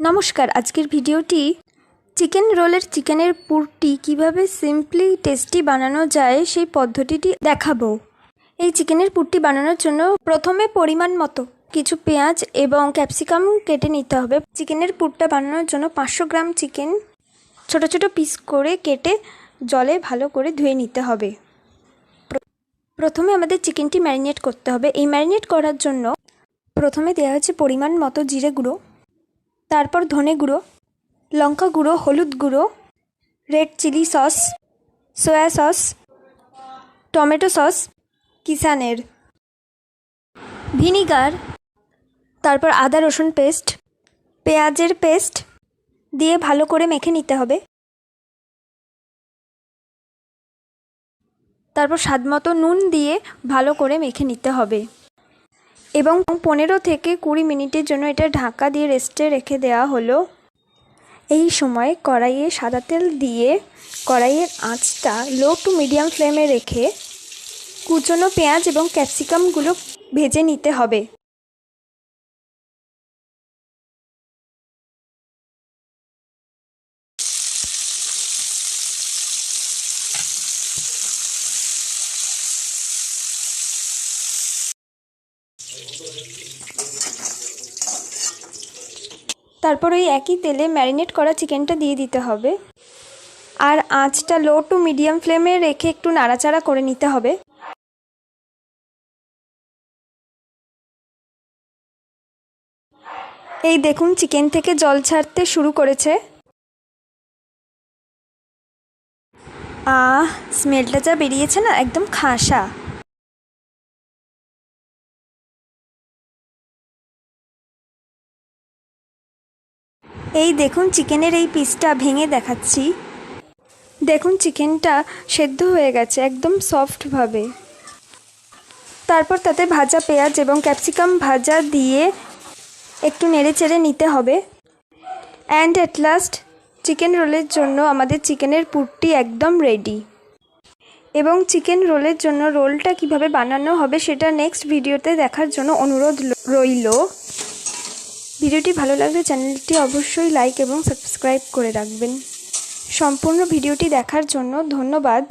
নমস্কার, আজকের ভিডিওটি চিকেন রোলের চিকেনের পুরটি কীভাবে সিম্পলি টেস্টি বানানো যায় সেই পদ্ধতিটি দেখাবো। এই চিকেনের পুরটি বানানোর জন্য প্রথমে পরিমাণ মতো কিছু পেঁয়াজ এবং ক্যাপসিকাম কেটে নিতে হবে। চিকেনের পুরটা বানানোর জন্য পাঁচশো গ্রাম চিকেন ছোট ছোট পিস করে কেটে জলে ভালো করে ধুয়ে নিতে হবে। প্রথমে আমাদের চিকেনটি ম্যারিনেট করতে হবে। এই ম্যারিনেট করার জন্য প্রথমে দেওয়া হচ্ছে পরিমাণ মতো জিরে গুঁড়ো। তারপর ধনে গুঁড়ো, লঙ্কা গুঁড়ো, হলুদ গুঁড়ো, red chilli sauce, soya sauce, tomato sauce, কিষানের। Vinegar, তারপর আদা রসুন পেস্ট, পেঁয়াজের পেস্ট দিয়ে ভালো করে মেখে নিতে হবে। তারপর স্বাদমতো নুন দিয়ে ভালো করে মেখে নিতে হবে। এবং পনেরো থেকে কুড়ি মিনিটের জন্য এটা ঢাকা দিয়ে রেস্টে রেখে দেওয়া হলো। এই সময় কড়াইয়ে সাদা তেল দিয়ে কড়াইয়ের আঁচটা লো টু মিডিয়াম ফ্লেমে রেখে কুচনো পেঁয়াজ এবং ক্যাপসিকামগুলো ভেজে নিতে হবে। তারপর ওই একই তেলে ম্যারিনেট করা চিকেনটা দিয়ে দিতে হবে। আর আঁচটা লো টু মিডিয়াম ফ্লেমে রেখে একটু নাড়াচাড়া করে নিতে হবে। এই দেখুন চিকেন থেকে জল ছাড়তে শুরু করেছে। আহ, স্মেলটা যা বেরিয়েছে না, একদম খাসা। এই দেখুন চিকেনের এই পিসটা ভেঙে দেখাচ্ছি। দেখুন চিকেনটা সেদ্ধ হয়ে গেছে একদম সফটভাবে তারপর তাতে ভাজা পেঁয়াজ এবং ক্যাপসিকাম ভাজা দিয়ে একটু নেড়ে চেড়ে নিতে হবে। অ্যান্ড অ্যাট লাস্ট চিকেন রোলের জন্য আমাদের চিকেনের পুরটি একদম রেডি এবং চিকেন রোলের জন্য রোলটা কীভাবে বানানো হবে সেটা নেক্সট ভিডিওতে দেখার জন্য অনুরোধ রইল। ভিডিওটি ভালো লাগলে চ্যানেলটি অবশ্যই লাইক এবং সাবস্ক্রাইব করে রাখবেন। সম্পূর্ণ ভিডিওটি দেখার জন্য ধন্যবাদ।